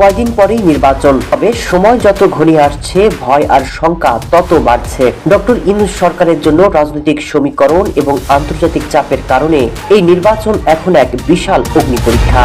কয়দিন পরেই নির্বাচন হবে। সময় যত ঘনিয়ে আসছে, ভয় আর শঙ্কা তত বাড়ছে। ডক্টর ইউনূস সরকারের জন্য রাজনৈতিক সমীকরণ এবং আন্তর্জাতিক চাপের কারণে এই নির্বাচন এখন এক বিশাল অগ্নি পরীক্ষা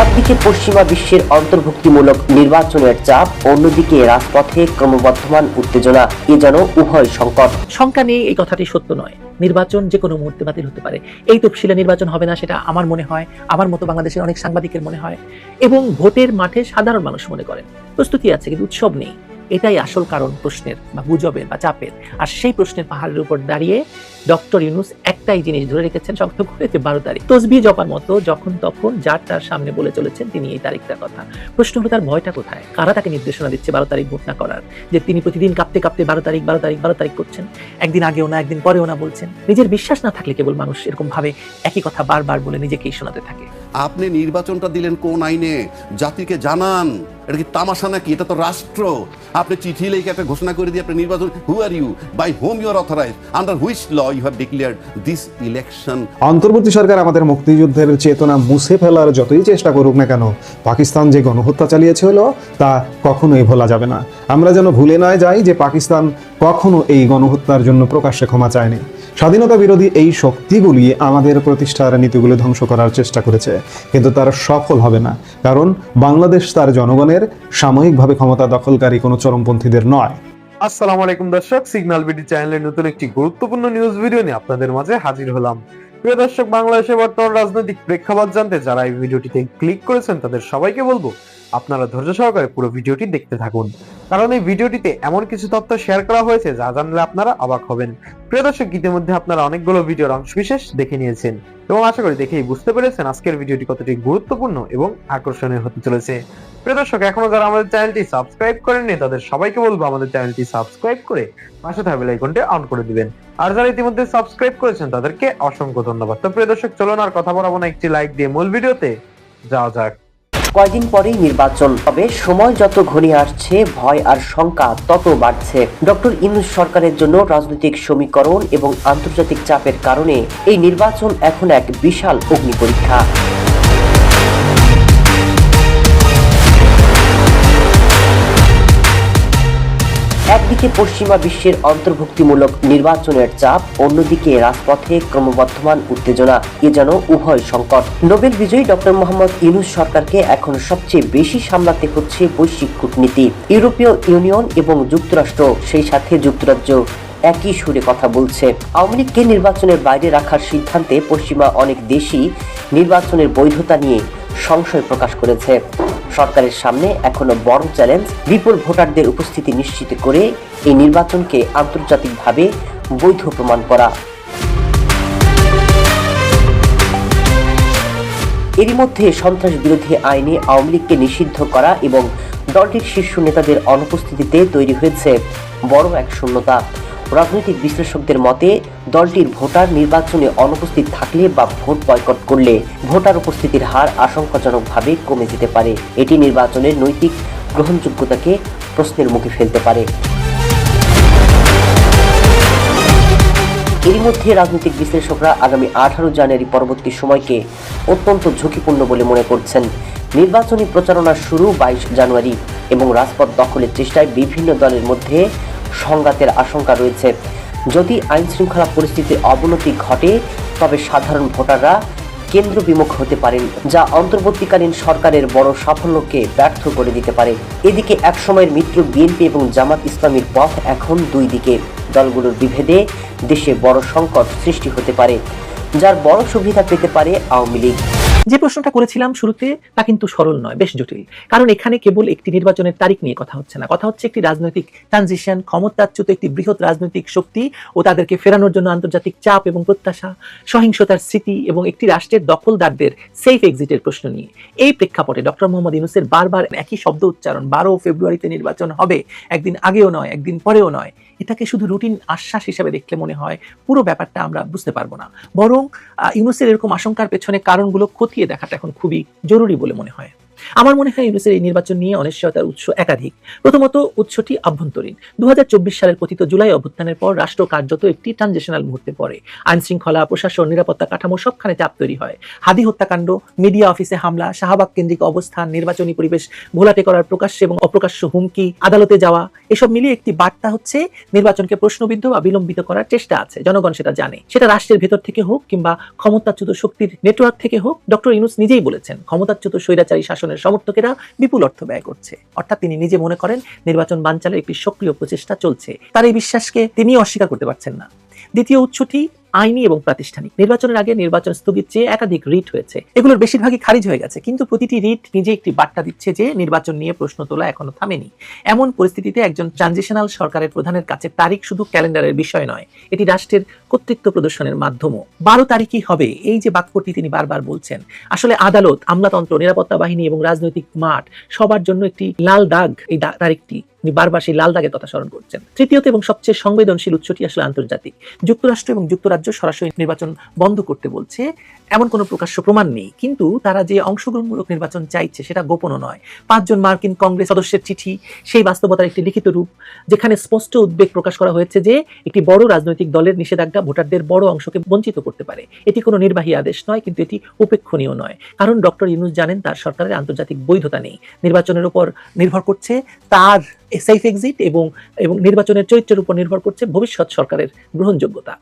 একদিকে পশ্চিমা বিশ্বের অন্তর্ভুক্তিমূলক নির্বাচনের চাপ, অন্যদিকে রাজপথে ক্রমবর্ধমান উত্তেজনা, এ যেন উভয় সংকট। শঙ্কা নেই, এই কথাটি সত্য নয়। নির্বাচন যে কোনো মুহূর্তে বাতিল হতে পারে। এই তফসিলে নির্বাচন হবে না সেটা আমার মনে হয়, আমার মতো বাংলাদেশের অনেক সাংবাদিকের মনে হয়। এবং ভোটের মাঠে সাধারণ মানুষ মনে করেন। প্রস্তুতি আছে, কিন্তু উৎসব নেই। এটাই আসল কারণ প্রশ্নের বা গুজবের বা চাপের। আর সেই প্রশ্নের পাহাড়ের উপর দাঁড়িয়ে ডক্টর ইউনুস একটাই জিনিস ধরে রেখেছেন শক্ত করে যে বারো তারিখ। তসবি জপার মতো যখন তখন যার তার সামনে বলে চলেছেন তিনি এই তারিখটার কথা। প্রশ্ন হলো, তার ভয়টা কোথায়? কারা তাকে নির্দেশনা দিচ্ছে বারো তারিখ ভোট না করার? যে তিনি প্রতিদিন কাঁপতে কাঁপতে বারো তারিখ বারো তারিখ বারো তারিখ করছেন? একদিন আগেও না, একদিন পরেও না বলছেন? নিজের বিশ্বাস না থাকলে কেবল মানুষ এরকম ভাবে একই কথা বারবার বলে নিজেকেই শোনাতে থাকে। আপনি নির্বাচনটা দিলেন কোন আইনে? জাতিকে জানান। এটা কি তামাশা নাকি? এটা তো রাষ্ট্র। আপনি চিঠি লিখে একটা ঘোষণা করে দিয়ে আপনি নির্বাচন who are you by whom your authorize under which law you have declare this election অন্তর্বর্তী সরকার আমাদের মুক্তিযুদ্ধের চেতনা মুছে ফেলার যতই চেষ্টা করুক না কেন, পাকিস্তান যে গণহত্যা চালিয়েছিল তা কখনোই ভোলা যাবে না। আমরা যেন ভুলে না যাই যে পাকিস্তান কখনো এই গণহত্যার জন্য প্রকাশ্যে ক্ষমা চায়নি। স্বাধীনতা বিরোধী এই শক্তিগুলি আমাদের প্রতিষ্ঠার নীতিগুলো ধ্বংস করার চেষ্টা করেছে, কিন্তু তারা সফল হবে না। কারণ বাংলাদেশ তার জনগণের সাময়িকভাবে ক্ষমতা দখলকারী কোনো চরমপন্থীদের নয়। আসসালামু আলাইকুম দর্শক সিগন্যাল বিডি চ্যানেলের নতুন একটি গুরুত্বপূর্ণ নিউজ ভিডিও নিয়ে আপনাদের মাঝে হাজির হলাম। প্রিয় দর্শক, বাংলাদেশের বর্তমান রাজনৈতিক প্রেক্ষাপট জানতে যারা এই ভিডিওটিতে ক্লিক করেছেন, তাদের সবাইকে বলব আপনারা ধৈর্য সহকারে পুরো ভিডিওটি দেখতে থাকুন। কারণ এই ভিডিওটিতে এমন কিছু তথ্য শেয়ার করা হয়েছে, যা জানলে আপনারা অবাক হবেন। প্রিয় দর্শক, ইতিমধ্যে আপনারা অনেকগুলো ভিডিওর অংশ বিশেষ দেখে নিয়েছেন এবং আশা করি দেখেই বুঝতে পেরেছেন আজকের ভিডিওটি কতটি গুরুত্বপূর্ণ এবং আকর্ষণীয় হতে চলেছে। প্রিয় দর্শক, এখনও যারা আমাদের চ্যানেলটি সাবস্ক্রাইব করেননি, তাদের সবাইকে বলব আমাদের চ্যানেলটি সাবস্ক্রাইব করে পাশে থাকা বেল আইকনটি অন করে দিবেন। আর যারা ইতিমধ্যে সাবস্ক্রাইব করেছেন, তাদেরকে অসংখ্য ধন্যবাদ। তো প্রিয় দর্শক, চলুন আর কথা বলাবো না, একটি লাইক দিয়ে মূল ভিডিওতে। যাওয়া যাক। কয়দিন পরেই নির্বাচন তবে সময় যত ঘনিয়ে আসছে, ভয় আর শঙ্কা তত বাড়ছে। ডক্টর ইন্দু সরকারের জন্য রাজনৈতিক সমীকরণ এবং আন্তর্জাতিক চাপের কারণে এই নির্বাচন এখন এক বিশাল অগ্নি পরীক্ষা। একদিকে পশ্চিমা বিশ্বের অন্তর্ভুক্তিমূলক নির্বাচনের চাপ, অন্যদিকে রাজপথে ক্রমবর্ধমান উত্তেজনা, এ যেন উভয় সংকট। নোবেল বিজয়ী ডক্টর মোহাম্মদ ইউনুস সরকারকে এখন সবচেয়ে বেশি সামলাতে হচ্ছে বৈশ্বিক কূটনীতি। ইউরোপীয় ইউনিয়ন এবং যুক্তরাষ্ট্র, সেই সাথে যুক্তরাজ্য একই সুরে কথা বলছে। আওয়ামী লীগকে নির্বাচনের বাইরে রাখার সিদ্ধান্তে পশ্চিমা অনেক দেশই নির্বাচনের বৈধতা নিয়ে সংশয় প্রকাশ করেছে। সরকারের সামনে এখনও বড় চ্যালেঞ্জ। বিপুল ভোটারদের উপস্থিতি নিশ্চিত করে এই নির্বাচনকে আন্তর্জাতিকভাবে বৈধ প্রমাণ করা। এরই মধ্যে সন্ত্রাস বিরোধী আইনে আওয়ামী লীগকে নিষিদ্ধ করা এবং দলটির শীর্ষ নেতাদের অনুপস্থিতিতে তৈরি হয়েছে বড় এক শূন্যতা। রাজনৈতিক বিশ্লেষকদের মতে, দলটির ভোটার নির্বাচনে অনুপস্থিত থাকলে বা ভোট বয়কট করলে ভোটার উপস্থিতির হার আশঙ্কাজনকভাবে কমে যেতে পারে। এটি নির্বাচনের নৈতিক গ্রহণযোগ্যতাকে প্রশ্নের মুখে ফেলতে পারে। এরই মধ্যে রাজনৈতিক বিশ্লেষকরা আগামী আঠারো জানুয়ারি পরবর্তী সময়কে অত্যন্ত ঝুঁকিপূর্ণ বলে মনে করছেন। নির্বাচনী প্রচারণা শুরু বাইশ জানুয়ারি এবং রাজপথ দখলের চেষ্টায় বিভিন্ন দলের মধ্যে সংঘাতের আশঙ্কা রয়েছে। যদি আইন শৃঙ্খলা পরিস্থিতির অবনতি ঘটে, তবে সাধারণ ভোটাররা কেন্দ্র বিমুখ হতে পারেন, যা অন্তর্বর্তীকালীন সরকারের বড় সাফল্যকে ব্যর্থ করে দিতে পারে। এদিকে একসময়ের মিত্র বিএনপি এবং জামাত ইসলামীর পথ এখন দুই দিকে। দলগুলোর বিভেদে দেশে বড় সংকট সৃষ্টি হতে পারে, যার বড় সুবিধা পেতে পারে আওয়ামী লীগ। যে প্রশ্নটা করেছিলাম শুরুতে, তা কিন্তু সরল নয়, বেশ জটিল। কারণ এখানে কেবল একটি নির্বাচনের তারিখ নিয়ে কথা হচ্ছে না। কথা হচ্ছে একটি রাজনৈতিক ট্রানজিশন ক্ষমতাচ্যুত একটি বৃহৎ রাজনৈতিক শক্তি ও তাদেরকে ফেরানোর জন্য আন্তর্জাতিক চাপ এবং প্রত্যাশা, সহিংসতার স্মৃতি এবং একটি রাষ্ট্রের দখলদারদের সেফ এক্সিটের প্রশ্ন নিয়ে। এই প্রেক্ষাপটে ডক্টর মোহাম্মদ ইউনুসের বারবার একই শব্দ উচ্চারণ, বারো ফেব্রুয়ারিতে নির্বাচন হবে, একদিন আগেও নয়, একদিন পরেও নয় এটাকে শুধু রুটিন আশ্বাস হিসেবে দেখলে মনে হয় পুরো ব্যাপারটা আমরা বুঝতে পারব না। বরং ইউনুসের এরকম আশঙ্কার পেছনে কারণগুলো খতিয়ে দেখাটা এখন খুবই জরুরি বলে মনে হয়। আমার মনে হয় ইউনুসের এই নির্বাচন নিয়ে অনিশ্চয়তার উৎস একাধিক। প্রথমত, উৎসটি আভ্যন্তরীণ। দু হাজার চব্বিশ সালের পতিত জুলাই অভ্যুত্থানের পর রাষ্ট্র কার্যত একটি ট্রানজিশনাল মুহূর্তে পড়ে। আইন শৃঙ্খলা প্রশাসন, নিরাপত্তা কাঠামো সবখানে চাপ তৈরি হয়। হাদি হত্যাকাণ্ড, মিডিয়া অফিসে হামলা শাহবাগ কেন্দ্রিক অবস্থান, নির্বাচনী পরিবেশ ঘোলাটে করার প্রকাশ্য এবং অপ্রকাশ্য হুমকি, আদালতে যাওয়া, এসব মিলিয়ে একটি বার্তা হচ্ছে, নির্বাচনকে প্রশ্নবিদ্ধ বা বিলম্বিত করার চেষ্টা আছে। জনগণ সেটা জানে। সেটা রাষ্ট্রের ভেতর থেকে হোক কিংবা ক্ষমতাচ্যুত শক্তির নেটওয়ার্ক থেকে হোক, ডক্টর ইউনুস নিজেই বলেছেন, ক্ষমতাচ্যুত স্বৈরাচারী শাসনের সমর্থকেরা বিপুল অর্থ ব্যয় করছে। অর্থাৎ তিনি নিজে মনে করেন, নির্বাচন বানচালের একটি সক্রিয় প্রচেষ্টা চলছে। তার এই বিশ্বাসকে তিনি অস্বীকার করতে পারছেন না। দ্বিতীয় উৎসটি আইনি এবং প্রাতিষ্ঠানিক। নির্বাচনের আগে নির্বাচন স্থগিত চেয়ে একাধিক রিট হয়েছে। এগুলোর বেশিরভাগই খারিজ হয়ে গেছে, কিন্তু প্রতিটি রিট নিজে একটি বার্তা দিচ্ছে যে নির্বাচন নিয়ে প্রশ্ন তোলা এখনও থামেনি। এমন পরিস্থিতিতে একজন ট্রানজিশনাল সরকারের প্রধানের কাছে তারিখ শুধু ক্যালেন্ডারের বিষয় নয়, এটি রাষ্ট্রের কর্তৃত্ব প্রদর্শনের মাধ্যমও। বারো তারিখই হবে, এই যে বাক্যটি তিনি বারবার বলছেন। আসলে আদালত, আমলাতন্ত্র, নিরাপত্তা বাহিনী এবং রাজনৈতিক মাঠ সবার জন্য একটি লাল দাগ এই তারিখটি। তিনি বারবার সেই লাল দাগের কথা স্মরণ করছেন। তৃতীয়ত এবং সবচেয়ে সংবেদনশীল উৎসটি আসলে আন্তর্জাতিক। যুক্তরাষ্ট্র এবং যুক্তরাজ্য সরাসরি নির্বাচন বন্ধ করতে বলছে। এমন কোনো প্রকাশ্য প্রমাণ নেই। কিন্তু তারা যে অংশগ্রহণমূলক নির্বাচন চাইছে সেটা গোপনও নয়। পাঁচজন মার্কিন কংগ্রেস সদস্যের চিঠি, সেই বাস্তবতার একটি লিখিত রূপ, যেখানে স্পষ্ট উদ্বেগ প্রকাশ করা হয়েছে যে একটি বড় রাজনৈতিক দলের নিষেধাজ্ঞা ভোটারদের বড় অংশকে বঞ্চিত করতে পারে। এটি কোনো নির্বাহী আদেশ নয়, কিন্তু এটি উপেক্ষণীয় নয়। কারণ ডক্টর ইউনুস জানেন তার সরকারের আন্তর্জাতিক বৈধতা নেই। নির্বাচনের উপর নির্ভর করছে তার সেফ এক্সিট এবং এবং নির্বাচনের চরিত্রের উপর নির্ভর করছে ভবিষ্যৎ সরকারের গ্রহণযোগ্যতা।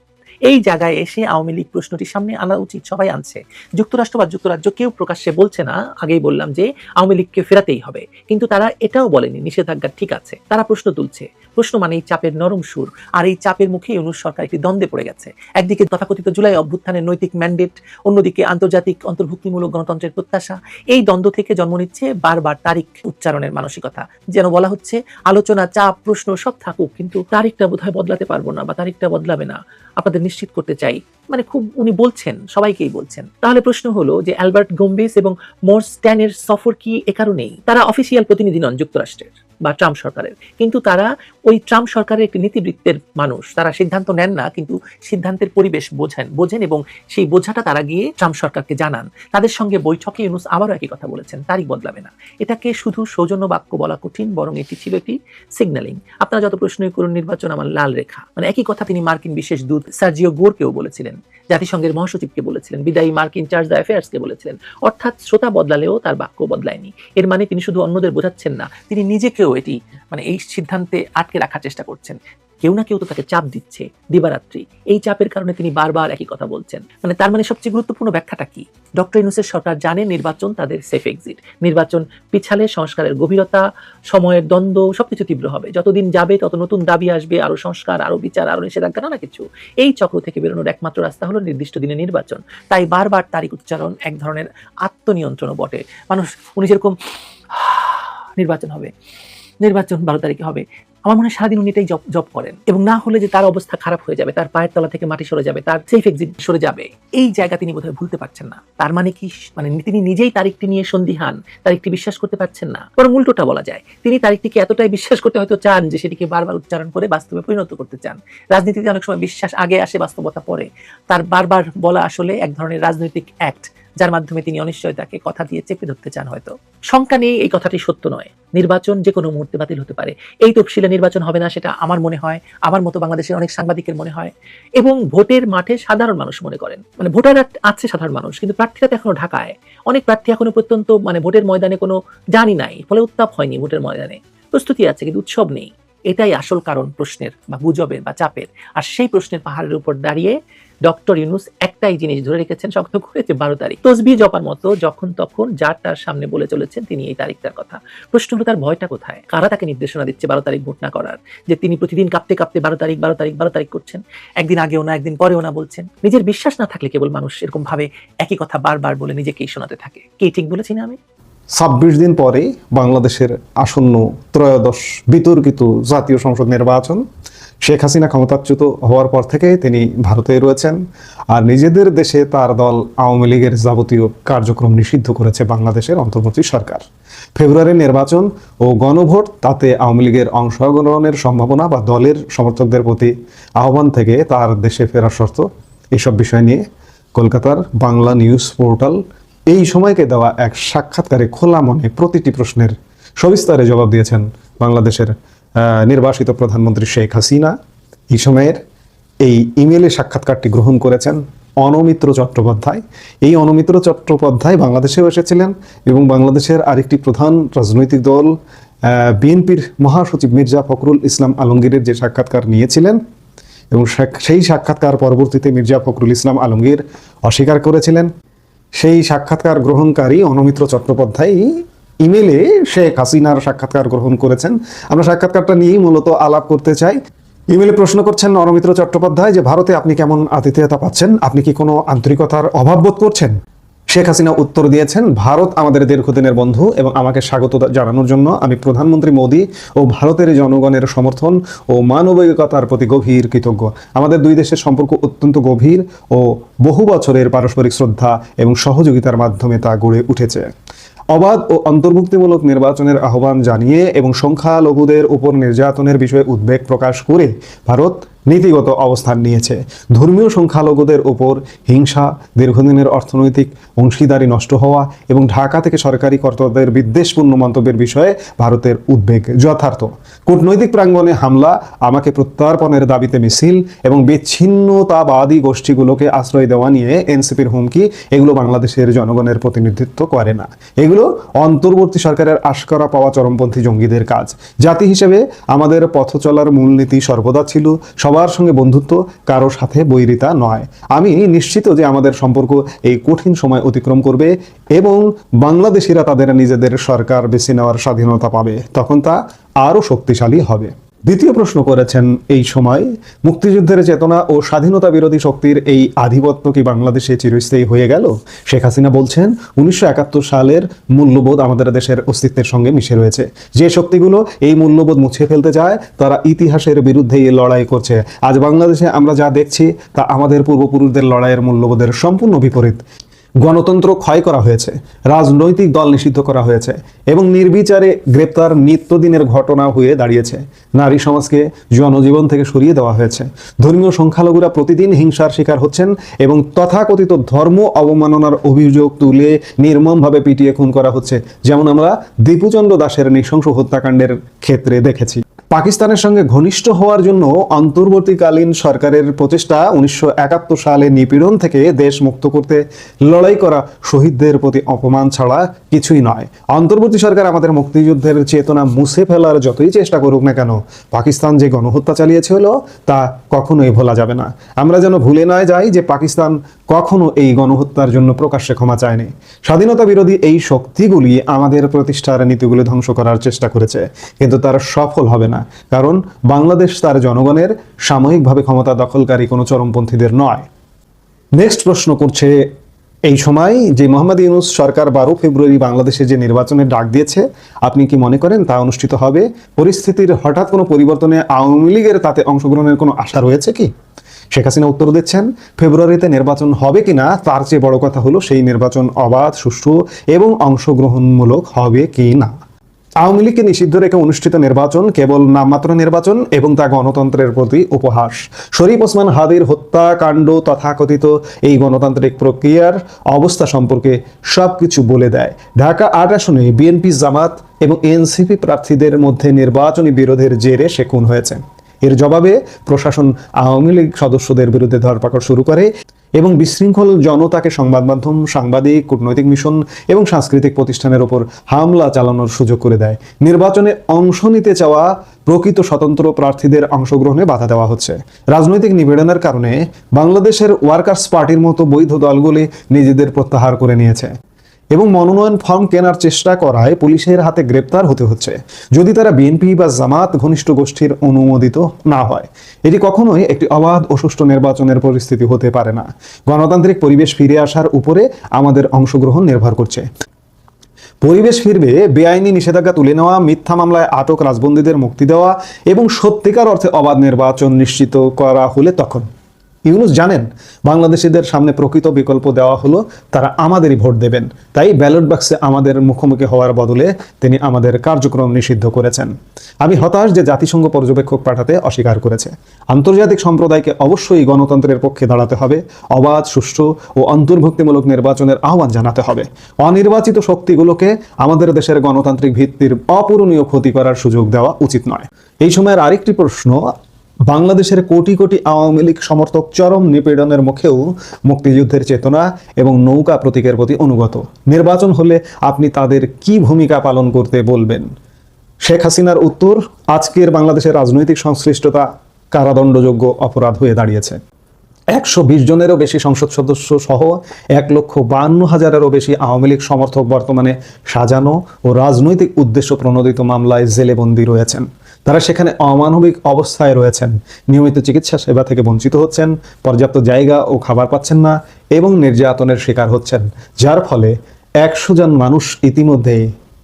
এই জায়গায় এসে আওয়ামী লীগ প্রশ্নটি সামনে আনা উচিত সবাই আনছে। যুক্তরাষ্ট্র বা যুক্তরাজ্য কেউ প্রকাশ্যে বলছে না, আগেই বললাম যে আওয়ামী লীগকে ফেরাতেই হবে। কিন্তু তারা এটাও বলেনি, নিষেধাজ্ঞা ঠিক আছে, তারা প্রশ্ন তুলছে। প্রশ্ন মানে এই চাপের নরম সুর, আর এই চাপের মুখে ইউনুস সরকার একটি দ্বন্দ্বে পড়ে গেছে। একদিকে তথাকথিত জুলাই অভ্যুত্থানের নৈতিক ম্যান্ডেট অন্যদিকে আন্তর্জাতিক অন্তর্ভুক্তিমূলক গণতন্ত্রের প্রত্যাশা। এই দ্বন্দ্ব থেকে জন্ম নিচ্ছে বারবার তারিখ উচ্চারণের মানসিকতা। যেন বলা হচ্ছে, আলোচনা, চাপ, প্রশ্ন সব থাকুক, কিন্তু তারিখটা বোধহয় বদলাতে পারব না বা তারিখটা বদলাবে না। আপনাদের নিশ্চিত করতে চাই। মানে খুব উনি বলছেন, সবাইকেই বলছেন। তাহলে প্রশ্ন হলো যে অ্যালবার্ট গোম্বেস এবং মোর স্ট্যানের সফর কি এ কারণেই? তারা অফিসিয়াল প্রতিনিধি নন যুক্তরাষ্ট্রের। বা ট্রাম্প সরকারের। কিন্তু তারা ওই ট্রাম্প সরকারের একটি নীতিবৃত্তের মানুষ। তারা সিদ্ধান্ত নেন না, কিন্তু সিদ্ধান্তের পরিবেশ বোঝেন বোঝেন এবং সেই বোঝাটা তারা গিয়ে ট্রাম্প সরকারকে জানান। তাদের সঙ্গে বৈঠকে ইউনুস আবারও একই কথা বলেছেন, তারিখ বদলাবে না। এটাকে শুধু সৌজন্য বাক্য বলা কঠিন, বরং এটি ছিল একটি সিগন্যালিং আপনারা যত প্রশ্নই করুন, নির্বাচন আমার লাল রেখা। মানে একই কথা তিনি মার্কিন বিশেষ দূত সার্জিও গোরকেও বলেছিলেন, জাতিসংঘের মহাসচিবকে বলেছিলেন, বিদায়ী মার্কিন চার্জ দ্য অ্যাফেয়ার্সকে বলেছিলেন। অর্থাৎ শ্রোতা বদলালেও তার বাক্য বদলায়নি। এর মানে তিনি শুধু অন্যদের বোঝাচ্ছেন না, তিনি নিজেকেও এটি মানে এই সিদ্ধান্তে আটকে রাখার চেষ্টা করছেন। কেউ না কেউ তো তাকে চাপ দিচ্ছে, দিবারাত্রি। এই চাপের কারণে তিনি বারবার একই কথা বলছেন। মানে তার মানে সবচেয়ে গুরুত্বপূর্ণ ব্যাখ্যাটা কি? ডক্টর ইউনুসের সরকার জানে নির্বাচন তাদের সেফ এক্সিট নির্বাচন পিছালে সংস্কারের গভীরতা, সময়ের দ্বন্দ্ব, সবকিছু তীব্র হবে। যতদিন যাবে, তত নতুন দাবি আসবে, আরও সংস্কার, আরও বিচার, আরও নিষেধাজ্ঞা, নানা কিছু। এই চক্র থেকে বেরোনোর একমাত্র রাস্তা হলো নির্দিষ্ট দিনে নির্বাচন। তাই বারবার তারিখ উচ্চারণ এক ধরনের আত্মনিয়ন্ত্রণও বটে। মানুষ, উনি যেরকম নির্বাচন হবে। নির্বাচন বারো তারিখে হবে। আমার মনে হয় সারাদিন উনি এটাই জব জব করেন। এবং না হলে যে তার অবস্থা খারাপ হয়ে যাবে, তার পায়ের তলা থেকে মাটি সরে যাবে, তার সেফ এক্সিট সরে যাবে, এই জায়গা তিনি বোধহয় ভুলতে পারছেন না। তার মানে কি? মানে তিনি নিজেই তারিখটি নিয়ে সন্দিহান, তারিখটি বিশ্বাস করতে পারছেন না। বরং উল্টোটা বলা যায়, তিনি তারিখটিকে এতটাই বিশ্বাস করতে হয়তো চান যে সেটিকে বারবার উচ্চারণ করে বাস্তবে পরিণত করতে চান। রাজনীতিতে অনেক সময় বিশ্বাস আগে আসে, বাস্তবতা পরে। তার বারবার বলা আসলে এক ধরনের রাজনৈতিক অ্যাক্ট যার মাধ্যমে তিনি অনিশ্চয়তাকে কথা দিয়ে চেপে ধরতে চান হয়তো। শঙ্কা নেই, এই কথাটি সত্য নয়। নির্বাচন যে কোনো মুহূর্তে বাতিল হতে পারে। এই তফসিলে নির্বাচন হবে না সেটা আমার মনে হয়, আমার মতো বাংলাদেশের অনেক সাংবাদিকের মনে হয়। এবং ভোটের মাঠে সাধারণ মানুষ মনে করেন। মানে ভোটাররা আছে সাধারণ মানুষ, কিন্তু প্রার্থীরা তো এখনও ঢাকায়। অনেক প্রার্থী এখনও প্রত্যন্ত মানে ভোটের ময়দানে কোনো জানি নাই, ফলে উত্তাপ হয়নি ভোটের ময়দানে। প্রস্তুতি আছে, কিন্তু উৎসব নেই। এটাই আসল কারণ প্রশ্নের বা গুজবের বা চাপের। আর সেই প্রশ্নের পাহাড়ের উপর দাঁড়িয়ে ডক্টর ইউনুস একটাই জিনিস ধরে রেখেছেন শক্ত করে যে বারো তারিখ। তসবি জপার মতো যখন তখন যার তার সামনে বলে চলেছেন তিনি এই তারিখটার কথা। প্রশ্ন হলো, তার ভয়টা কোথায়? কারা তাকে নির্দেশনা দিচ্ছে বারো তারিখ ভোট না করার? যে তিনি প্রতিদিন কাঁপতে কাঁপতে বারো তারিখ বারো তারিখ বারো তারিখ করছেন? একদিন আগেও না, একদিন পরেও না বলছেন? নিজের বিশ্বাস না থাকলে কেবল মানুষ এরকম ভাবে একই কথা বারবার বলে নিজেকেই শোনাতে থাকে। কে ঠিক বলেছি না আমি? ছাব্বিশ দিন পরেই বাংলাদেশের আসন্ন ত্রয়োদশ বিতর্কিত জাতীয় সংসদ নির্বাচন, শেখ হাসিনা ক্ষমতাচ্যুত হওয়ার পর থেকে তিনি ভারতে রয়েছেন। আর নিজেদের দেশে তার দল আওয়ামী লীগের যাবতীয় কার্যক্রম নিষিদ্ধ করেছে বাংলাদেশের অন্তর্বর্তী সরকার। ফেব্রুয়ারির নির্বাচন ও গণভোট, তাতে আওয়ামী লীগের অংশগ্রহণের সম্ভাবনা বা দলের সমর্থকদের প্রতি আহ্বান থেকে তার দেশে ফেরার শর্ত, এসব বিষয় নিয়ে কলকাতার বাংলা নিউজ পোর্টাল এই সময়কে দেওয়া এক সাক্ষাৎকারে খোলা মনে প্রতিটি প্রশ্নের সবিস্তারে জবাব দিয়েছেন বাংলাদেশের নির্বাসিত প্রধানমন্ত্রী শেখ হাসিনা। এই সময়ের এই ইমেলে সাক্ষাৎকারটি গ্রহণ করেছেন অনমিত্র চট্টোপাধ্যায়। এই অনমিত্র চট্টোপাধ্যায় বাংলাদেশেও এসেছিলেন এবং বাংলাদেশের আরেকটি প্রধান রাজনৈতিক দল বিএনপির মহাসচিব মির্জা ফখরুল ইসলাম আলমগীরের যে সাক্ষাৎকার নিয়েছিলেন এবং সেই সাক্ষাৎকার পরবর্তীতে মির্জা ফখরুল ইসলাম আলমগীর অস্বীকার করেছিলেন। সেই সাক্ষাৎকার গ্রহণকারী অনমিত্র চট্টোপাধ্যায় ইমেলে শেখ হাসিনার সাক্ষাৎকার গ্রহণ করেছেন। আমরা সাক্ষাৎকারটা নিয়েই মূলত আলাপ করতে চাই। ইমেলে প্রশ্ন করছেন অনমিত্র চট্টোপাধ্যায় যে, ভারতে আপনি কেমন আতিথেয়তা পাচ্ছেন? আপনি কি কোনো আন্তরিকতার অভাব বোধ করছেন? শেখ হাসিনা উত্তর দিয়েছেন, ভারত আমাদের দীর্ঘদিনের বন্ধু এবং আমাকে স্বাগত জানানোর জন্য আমি প্রধানমন্ত্রী মোদী ও ভারতের জনগণের সমর্থন ও মানবিকতার প্রতি গভীর কৃতজ্ঞ। আমাদের দুই দেশের সম্পর্ক অত্যন্ত গভীর ও বহু বছরের পারস্পরিক শ্রদ্ধা এবং সহযোগিতার মাধ্যমে তা গড়ে উঠেছে। অবাধ ও অন্তর্ভুক্তিমূলক নির্বাচনের আহ্বান জানিয়ে এবং সংখ্যালঘুদের উপর নির্যাতনের বিষয়ে উদ্বেগ প্রকাশ করে ভারত নীতিগত অবস্থান নিয়েছে। ধর্মীয় সংখ্যালঘুদের ওপর হিংসা, দীর্ঘদিনের অর্থনৈতিক অংশীদারি নষ্ট হওয়া এবং ঢাকা থেকে সরকারি কর্তাদের বিদ্বেষপূর্ণ মন্তব্যের বিষয়ে ভারতের উদ্বেগ যথার্থ। কূটনৈতিক প্রাঙ্গণে হামলা, আমাকে প্রত্যার্পণের দাবিতে মিছিল এবং বিচ্ছিন্নতাবাদী গোষ্ঠীগুলোকে আশ্রয় দেওয়া নিয়ে এনসিপির হুমকি, এগুলো বাংলাদেশের জনগণের প্রতিনিধিত্ব করে না। এগুলো অন্তর্বর্তী সরকারের আশকরা পাওয়া চরমপন্থী জঙ্গিদের কাজ। জাতি হিসেবে আমাদের পথ চলার মূলনীতি সর্বদা ছিল সবার সঙ্গে বন্ধুত্ব, কারও সাথে বৈরিতা নয়। আমি নিশ্চিত যে আমাদের সম্পর্ক এই কঠিন সময় অতিক্রম করবে এবং বাংলাদেশিরা তাদের নিজেদের সরকার বেছে নেওয়ার স্বাধীনতা পাবে। তখন তা আরও শক্তিশালী হবে। দ্বিতীয় প্রশ্ন করেছেন, এই সময় মুক্তিযুদ্ধের চেতনা ও স্বাধীনতা বিরোধী শক্তির এই আধিপত্য কি বাংলাদেশে চিরস্থায়ী হয়ে গেল? শেখ হাসিনা বলছেন, উনিশশো একাত্তর সালের মূল্যবোধ আমাদের দেশের অস্তিত্বের সঙ্গে মিশে রয়েছে। যে শক্তিগুলো এই মূল্যবোধ মুছে ফেলতে চায়, তারা ইতিহাসের বিরুদ্ধে লড়াই করছে। আজ বাংলাদেশে আমরা যা দেখছি, তা আমাদের পূর্বপুরুষদের লড়াইয়ের মূল্যবোধের সম্পূর্ণ বিপরীত। গণতন্ত্র ক্ষয় করা হয়েছে, রাজনৈতিক দল নিষিদ্ধ করা হয়েছে এবং নির্বিচারে গ্রেপ্তার নিত্যদিনের ঘটনা হয়ে দাঁড়িয়েছে। নারী সমাজকে জনজীবন থেকে সরিয়ে দেওয়া হয়েছে। ধর্মীয় সংখ্যালঘুরা প্রতিদিন হিংসার শিকার হচ্ছেন এবং তথাকথিত ধর্ম অবমাননার অভিযোগ তুলে নির্মমভাবে পিটিয়ে খুন করা হচ্ছে, যেমন আমরা দীপুচন্দ্র দাসের নৃশংস হত্যাকাণ্ডের ক্ষেত্রে দেখেছি। পাকিস্তানের সঙ্গে ঘনিষ্ঠ হওয়ার জন্য অন্তর্বর্তীকালীন সরকারের প্রচেষ্টা উনিশশো একাত্তর সালে নিপীড়ন থেকে দেশ মুক্ত করতে লড়াই করা শহীদদের প্রতি অপমান ছাড়া কিছুই নয়। অন্তর্বর্তী সরকার আমাদের মুক্তিযুদ্ধের চেতনা মুছে ফেলার যতই চেষ্টা করুক না কেন, পাকিস্তান যে গণহত্যা চালিয়েছিল তা কখনোই ভোলা যাবে না। আমরা যেন ভুলে না যাই যে পাকিস্তান কখনো এই গণহত্যার জন্য প্রকাশ্যে ক্ষমা চায়নি। স্বাধীনতা বিরোধী এই শক্তিগুলি আমাদের প্রতিষ্ঠার নীতিগুলি ধ্বংস করার চেষ্টা করেছে, কিন্তু তারা সফল হবে না। কারণ বাংলাদেশ তার জনগণের সাময়িকভাবে ক্ষমতা দখলকারী কোনো চরমপন্থীদের নয়। নেক্সট প্রশ্ন করছে, এই সময় যে মোহাম্মদ ইউনুস সরকার বারো ফেব্রুয়ারি বাংলাদেশে যে নির্বাচনের ডাক দিয়েছে, আপনি কি মনে করেন তা অনুষ্ঠিত হবে? পরিস্থিতির হঠাৎ কোনো পরিবর্তনে আওয়ামী লীগের তাতে অংশগ্রহণের কোনো আশা রয়েছে কি? শেখ হাসিনা উত্তর দিচ্ছেন, ফেব্রুয়ারিতে নির্বাচন হবে কিনা তার চেয়ে বড় কথা হলো সেই নির্বাচন অবাধ, সুষ্ঠু এবং অংশগ্রহণমূলক হবে কি না আওয়ামী লীগকে নিষিদ্ধ রেখে অনুষ্ঠিত নির্বাচন কেবল নামমাত্র নির্বাচন এবং তা গণতন্ত্রের প্রতি উপহাস। শরীফ ওসমান হাদির হত্যাকাণ্ড তথাকথিত এই গণতান্ত্রিক প্রক্রিয়ার অবস্থা সম্পর্কে সবকিছু বলে দেয়। ঢাকা আট আসনে বিএনপি জামাত এবং এনসিপি প্রার্থীদের মধ্যে নির্বাচনী বিরোধের জেরে সে খুন হয়েছে। এর জবাবে প্রশাসন আওয়ামী লীগ সদস্যদের বিরুদ্ধে ধরপাকড় শুরু করে। এবং বিশৃঙ্খল জনতাকে সংবাদ মাধ্যম, সাংবাদিক, কূটনৈতিক মিশন এবং সাংস্কৃতিক প্রতিষ্ঠানের ওপর হামলা চালানোর সুযোগ করে দেয়। নির্বাচনে অংশ নিতে চাওয়া প্রকৃত স্বতন্ত্র প্রার্থীদের অংশগ্রহণে বাধা দেওয়া হচ্ছে। রাজনৈতিক নিবেদনের কারণে বাংলাদেশের ওয়ার্কার্স পার্টির মতো বৈধ দলগুলি নিজেদের প্রত্যাহার করে নিয়েছে। এবং মনোনয়ন ফর্ম কেনার চেষ্টা করায় পুলিশের হাতে গ্রেপ্তার হতে হচ্ছে। যদি তারা বিএনপি বা জামাত ঘনিষ্ঠ গোষ্ঠীর অনুমোদিত না হয়, এটি কখনোই একটি অবাধ ও সুষ্ঠু নির্বাচনের পরিস্থিতি হতে পারে না। গণতান্ত্রিক পরিবেশ ফিরে আসার উপরে আমাদের অংশগ্রহণ নির্ভর করছে। পরিবেশ ফিরবে, বেআইনি নিষেধাজ্ঞা তুলে নেওয়া, মিথ্যা মামলায় আটক রাজবন্দীদের মুক্তি দেওয়া এবং সত্যিকার অর্থে অবাধ নির্বাচন নিশ্চিত করা হলে তখন ইউনুস জানেন বাংলাদেশিদের সামনে প্রকৃত বিকল্প দেওয়া হলো তারা আমাদেরই ভোট দেবেন। তাই ব্যালট বাক্সে আমাদের মুখোমুখি হওয়ার বদলে তিনি আমাদের কার্যক্রম নিষিদ্ধ করেছেন। আমি হতাশ যে জাতিসংঘ পর্যবেক্ষক পাঠাতে অস্বীকার করেছে। আন্তর্জাতিক সম্প্রদায়কে অবশ্যই গণতন্ত্রের পক্ষে দাঁড়াতে হবে, অবাধ, সুষ্ঠু ও অন্তর্ভুক্তিমূলক নির্বাচনের আহ্বান জানাতে হবে। অনির্বাচিত শক্তিগুলোকে আমাদের দেশের গণতান্ত্রিক ভিত্তির অপূরণীয় ক্ষতি করার সুযোগ দেওয়া উচিত নয়। এই সময়ের আরেকটি প্রশ্ন বাংলাদেশের কোটি কোটি আওয়ামী লীগ সমর্থক চরম নিপীড়নের মুখেও মুক্তিযুদ্ধের চেতনা এবং নৌকা প্রতীকের প্রতি অনুগত। নির্বাচন হলে আপনি তাদের কি ভূমিকা পালন করতে বলবেন? শেখ হাসিনার উত্তর, আজকের বাংলাদেশের রাজনৈতিক সংশ্লিষ্টতা কারাদণ্ডযোগ্য অপরাধ হয়ে দাঁড়িয়েছে। একশো বিশ জনেরও বেশি সংসদ সদস্য সহ এক লক্ষ বান্ন হাজারেরও বেশি আওয়ামী লীগ সমর্থক বর্তমানে সাজানো ও রাজনৈতিক উদ্দেশ্য প্রণোদিত মামলায় জেলে বন্দী রয়েছেন। তারা সেখানে অমানবিক অবস্থায় রয়েছেন। নিয়মিত চিকিৎসা সেবা থেকে বঞ্চিত হচ্ছেন, পর্যাপ্ত জায়গা ও খাবার পাচ্ছেন না এবং নির্যাতনের শিকার হচ্ছেন, যার ফলে একশো জন মানুষ ইতিমধ্যে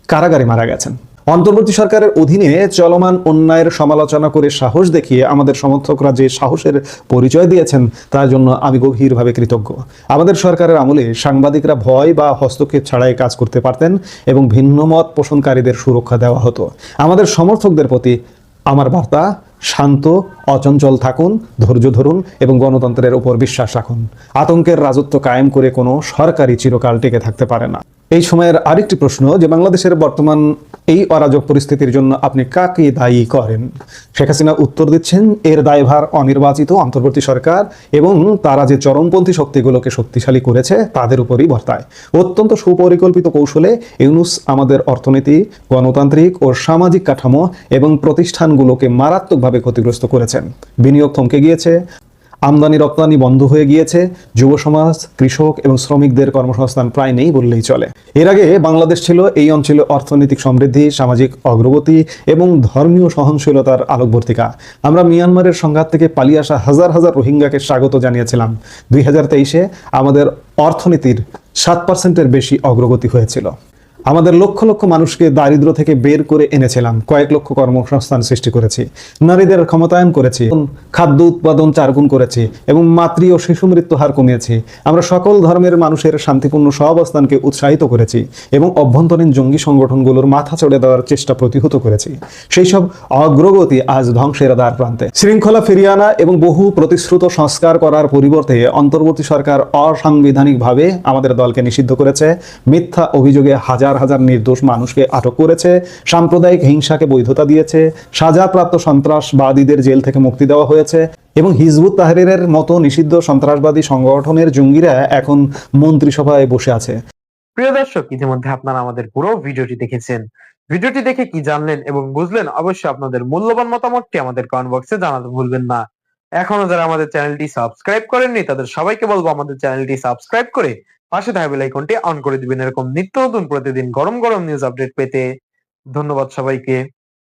কারাগারে মারা গেছেন। অন্তর্বর্তী সরকারের অধীনে চলমান অন্যায়ের সমালোচনা করে সাহস দেখিয়ে আমাদের সমর্থকরা যে সাহসের পরিচয় দিয়েছেন, তার জন্য আমি গভীরভাবে কৃতজ্ঞ। আমাদের সরকারের আমলে সাংবাদিকরা ভয় বা হস্তক্ষেপ ছাড়াই কাজ করতে পারতেন এবং ভিন্ন মত পোষণকারীদের সুরক্ষা দেওয়া হতো। আমাদের সমর্থকদের প্রতি আমার বার্তা, শান্ত, অচঞ্চল থাকুন, ধৈর্য ধরুন এবং গণতন্ত্রের উপর বিশ্বাস রাখুন। আতঙ্কের রাজত্ব কায়েম করে কোনো সরকারি চিরকাল টিকে থাকতে পারে না। এই সময়ের আরেকটি প্রশ্ন, যে বাংলাদেশের বর্তমান এই অরাজক পরিস্থিতির জন্য আপনি কাকে দায়ী করেন? শেখ হাসিনা উত্তর দিচ্ছেন, এর দায়ভার অনির্বাচিত অন্তর্বর্তী সরকার এবং তারা যে চরমপন্থী শক্তিগুলোকে শক্তিশালী করেছে তাদের উপরই বর্তায়। অত্যন্ত সুপরিকল্পিত কৌশলে ইউনুস আমাদের অর্থনীতি, গণতান্ত্রিক ও সামাজিক কাঠামো এবং প্রতিষ্ঠানগুলোকে মারাত্মকভাবে ক্ষতিগ্রস্ত করেছেন। বিনিয়োগ থমকে গিয়েছে আমদানি রপ্তানি বন্ধ হয়ে গিয়েছে। যুব সমাজ, কৃষক এবং শ্রমিকদের কর্মসংস্থান প্রায় নেই বললেই চলে। এর আগে বাংলাদেশ ছিল এই অঞ্চলে অর্থনৈতিক সমৃদ্ধি, সামাজিক অগ্রগতি এবং ধর্মীয় সহনশীলতার আলোকবর্তিকা। আমরা মিয়ানমারের সংঘাত থেকে পালিয়ে আসা হাজার হাজার রোহিঙ্গাকে স্বাগত জানিয়েছিলাম। দুই আমাদের অর্থনীতির সাত পার্সেন্টের বেশি অগ্রগতি হয়েছিল। আমাদের লক্ষ লক্ষ মানুষকে দারিদ্র থেকে বের করে এনেছিলাম। কয়েক লক্ষ কর্মসংস্থান সৃষ্টি করেছি। নারীদের ক্ষমতায়ন করেছি। খাদ্য উৎপাদন চারগুণ করেছি এবং মাতৃ ও শিশু মৃত্যু হার কমিয়েছি। আমরা সকল ধর্মের মানুষের শান্তিপূর্ণ সহাবস্থানকে উৎসাহিত করেছি এবং অভ্যন্তরীণ জঙ্গি সংগঠনগুলোর মাথা চড়ে দেওয়ার চেষ্টা প্রতিহত করেছি। সেই সব অগ্রগতি আজ ধ্বংসের দ্বার প্রান্তে। শৃঙ্খলা ফিরিয়ে আনা এবং বহু প্রতিশ্রুত সংস্কার করার পরিবর্তে অন্তর্বর্তী সরকার অসাংবিধানিকভাবে আমাদের দলকে নিষিদ্ধ করেছে। মিথ্যা অভিযোগে হাজার হাজার নির্দোষ মানুষকে আটক করেছে, সাম্প্রদায়িক হিংসাকে বৈধতা দিয়েছে, সাজাপ্রাপ্ত সন্ত্রাসবাদীদের জেল থেকে মুক্তি দেওয়া হয়েছে এবং হিজবুত তাহরিরের মতো নিষিদ্ধ সন্ত্রাসবাদী সংগঠনের জঙ্গিরা এখন মন্ত্রিসভায় বসে আছে। প্রিয় দর্শক, ইতিমধ্যে আপনারা আমাদের পুরো ভিডিওটি দেখেছেন। ভিডিওটি দেখে কি জানলেন এবং বুঝলেন অবশ্যই আপনাদের মূল্যবান মতামতটি আমাদের কমেন্ট বক্সে জানাতে ভুলবেন না। এখনও যারা আমাদের চ্যানেলটি সাবস্ক্রাইব করেননি, তাদের সবাইকে বলব আমাদের চ্যানেলটি সাবস্ক্রাইব করে পাশে থাকা বেল আইকনটি অন করে দিবেন। এরকম নিত্য নতুন প্রতিদিন গরম গরম নিউজ আপডেট পেতে ধন্যবাদ সবাইকে।